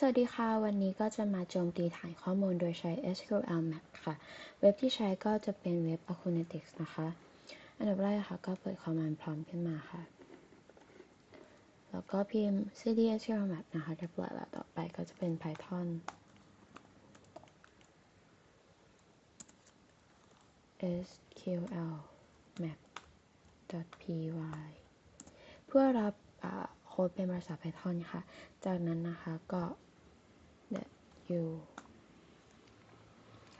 สวัสดีค่ะ วันนี้ก็จะมาโจมตีฐานข้อมูลโดยใช้ SQL Map ค่ะ เว็บที่ใช้ก็จะเป็นเว็บ Acunetics นะคะ อันดับแรกค่ะ ก็เปิด command prompt ขึ้นมาค่ะ แล้วก็พิมพ์ cd SQL Map นะคะเรียบร้อยแล้วต่อไปก็จะเป็น Python SQL Map py เพื่อรับโค้ดเป็นภาษา Python ค่ะ จากนั้นนะคะก็ u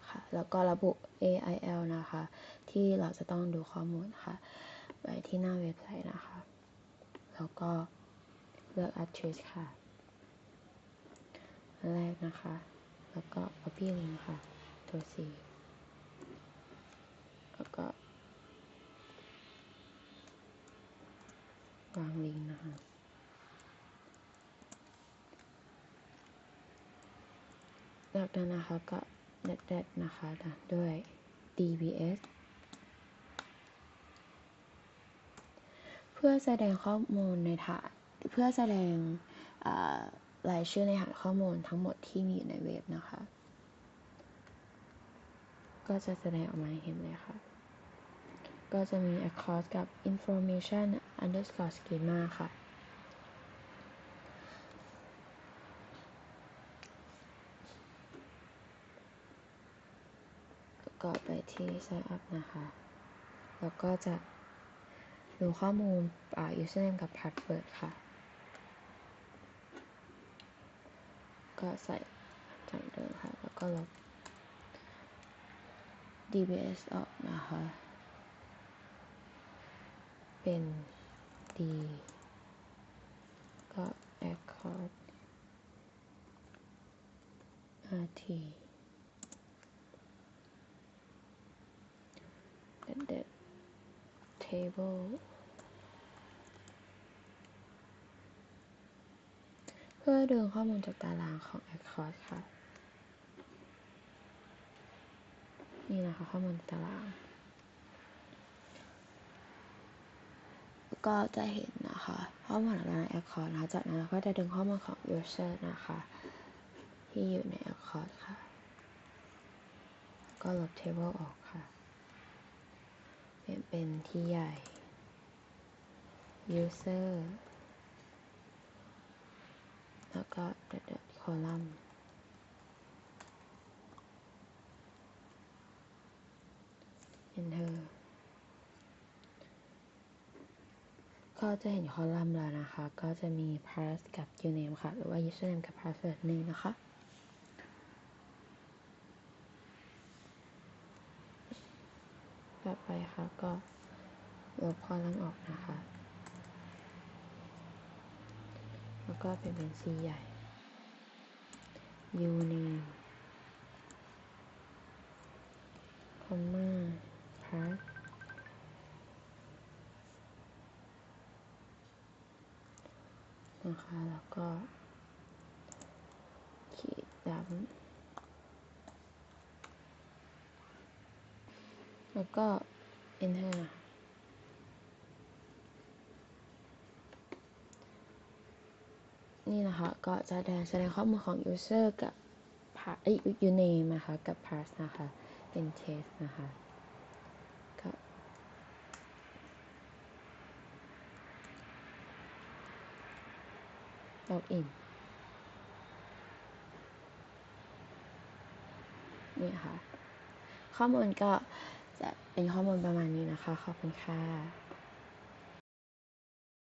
ค่ะแล้วก็ระบุ AIL นะคะ ที่เราจะต้องดูข้อมูลค่ะไว้ที่หน้าเว็บไซต์นะคะ แล้วก็เลือก address ค่ะอันแรกนะคะ แล้วก็ copy link ค่ะ ตัว C แล้วก็วางลิงก์นะคะ จากนั้นนะคะก็เด็ดๆนะคะตามด้วย dbs เพื่อแสดงข้อมูลในฐานเพื่อแสดงรายชื่อในฐานข้อมูลทั้งหมดที่มีอยู่ในเว็บนะคะ ก็จะแสดงออกมาให้เห็นเลยค่ะ ก็จะมี across กับ information underscore schema ค่ะ ก็ไปที่ sign up นะคะ แล้วก็จะดูข้อมูล username กับ password ค่ะ ก็ใส่จำเดิมค่ะ แล้วก็ลบ dbs ออกนะคะ เป็น d ก็ accord rt เด็ด table เพื่อดึงข้อมูลจากตารางของ accord ค่ะ นี่นะคะข้อมูลตาราง ก็จะเห็นนะคะข้อมูลของตาราง accord นะจากนั้นก็จะดึงข้อมูลของ user นะคะ ที่อยู่ใน accord ค่ะ ก็ลบ table ออกค่ะ ลี่ยนเป็นที่ใหญ่ user แล้วก็เด็ดคอลัมน์ enter ก็จะเห็นคอลัมน์แล้วนะคะ ก็จะมี pass กับ username ค่ะ หรือว่า username กับ password นี่นะคะ ต่อไปค่ะ ก็ลบคอลัมน์ออกนะคะ แล้วก็เป็นเป็น C ใหญ่ U name comma pass นะคะ แล้วก็ขีดดำ แล้วก็ enter นี่นะคะ ก็จะแสดงข้อมูลของ user กับ pass เอ้ย username นะคะ กับ pass นะคะ เป็น test นะคะก็ log in นี่ค่ะ ข้อมูลก็ จะเป็นข้อมูลประมาณนี้นะคะ ขอบคุณค่ะ